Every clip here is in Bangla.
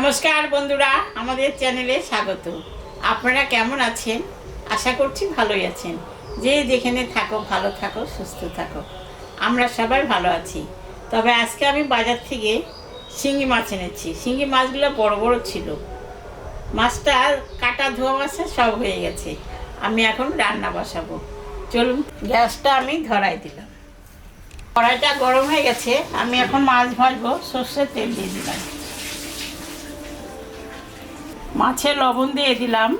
নমস্কার বন্ধুরা, আমাদের চ্যানেলে স্বাগত। আপনারা কেমন আছেন? আশা করছি ভালোই আছেন। যে যেখানে থাকো, ভালো থাকো, সুস্থ থাকো। আমরা সবাই ভালো আছি। তবে আজকে আমি বাজার থেকে শিঙ্গি মাছ এনেছি। শিঙ্গি মাছগুলো বড় বড় ছিল। মাছটা কাটা ধোয়া মাছে সব হয়ে গেছে। আমি এখন রান্না বসাবো। চলুন, গ্যাসটা আমি ধরাই দিলাম। কড়াইটা গরম হয়ে গেছে। আমি এখন মাছ ভাজবো। সর্ষের তেল দিয়ে দিলাম। মাছে লবণ দিয়ে দিলাম।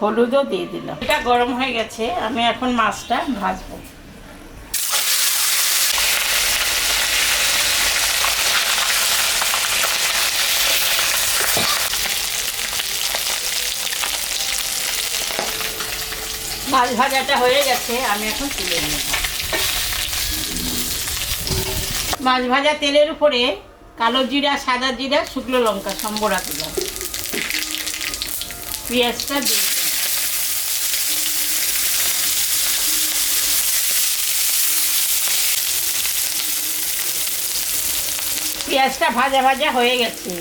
হলুদও দিয়ে দিলাম। এটা গরম হয়ে গেছে, আমি এখন মাছটা ভাজবো। মাছ ভাজাটা হয়ে গেছে, আমি এখন তুলে নেব। মাছ ভাজা তেলের উপরে কালো জিরা, সাদা জিরা, শুকনো লঙ্কা, সম্বরা দিলাম পেঁয়াজটা দিয়ে পেঁয়াজটা ভাজা ভাজা হয়ে গেছে।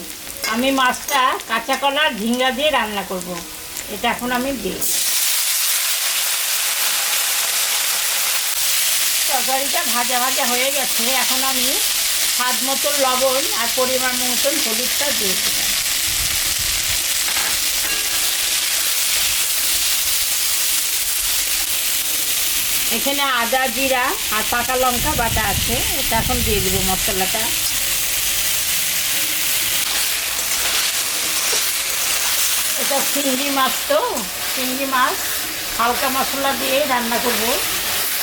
আমি মাছটা কাঁচা কলা ঝিঙ্গা দিয়ে রান্না করব। এটা এখন আমি দিই তরকারিটা ভাজা ভাজা হয়ে গেছে। এখন আমি স্বাদ মতন লবণ আর পরিমাণ মতন হলুদটা দিয়ে দিলাম। এখানে আদা, জিরা আর পাকা লঙ্কা বাটা আছে। এটা এখন দিয়ে দেবো মশলাটা। এটা চিংড়ি মাছ তো, চিংড়ি মাছ। হালকা মশলা দিয়ে রান্না করব।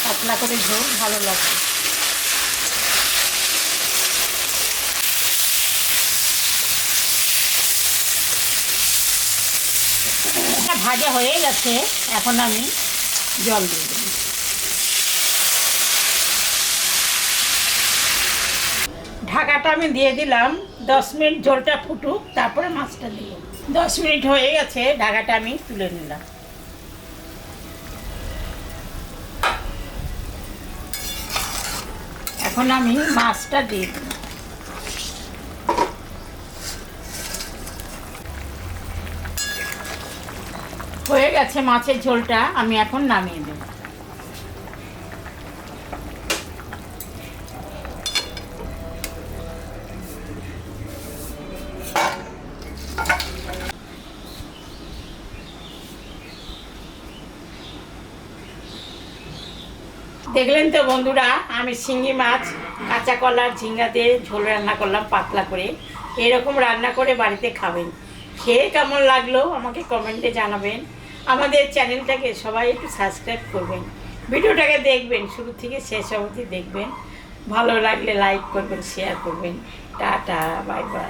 পাতলা করে ঝোল, ভালো লাগবে। এটা ভাজা হয়ে গেছে, এখন আমি জল দিয়ে দেব। ঢাকাটা আমি দিয়ে দিলাম, দশ মিনিট ঝোলটা ফুটুক, তারপরে মাছটা দিল দশ মিনিট হয়ে গেছে, ঢাকাটা আমি তুলে নিলাম। এখন আমি মাছটা দিয়ে দিই হয়ে গেছে মাছের ঝোলটা, আমি এখন নামিয়ে দেব। দেখলেন তো বন্ধুরা, আমি শিঙি মাছ, কাঁচা কলার ঝিঙ্গা দিয়ে ঝোল রান্না করলাম পাতলা করে। এরকম রান্না করে বাড়িতে খাবেন। খেয়ে কেমন লাগল আমাকে কমেন্টে জানাবেন। আমাদের চ্যানেলটাকে সবাই একটু সাবস্ক্রাইব করবেন। ভিডিওটাকে দেখবেন, শুরু থেকে শেষ অবধি দেখবেন। ভালো লাগলে লাইক করবেন শেয়ার করবেন। Tata bye bye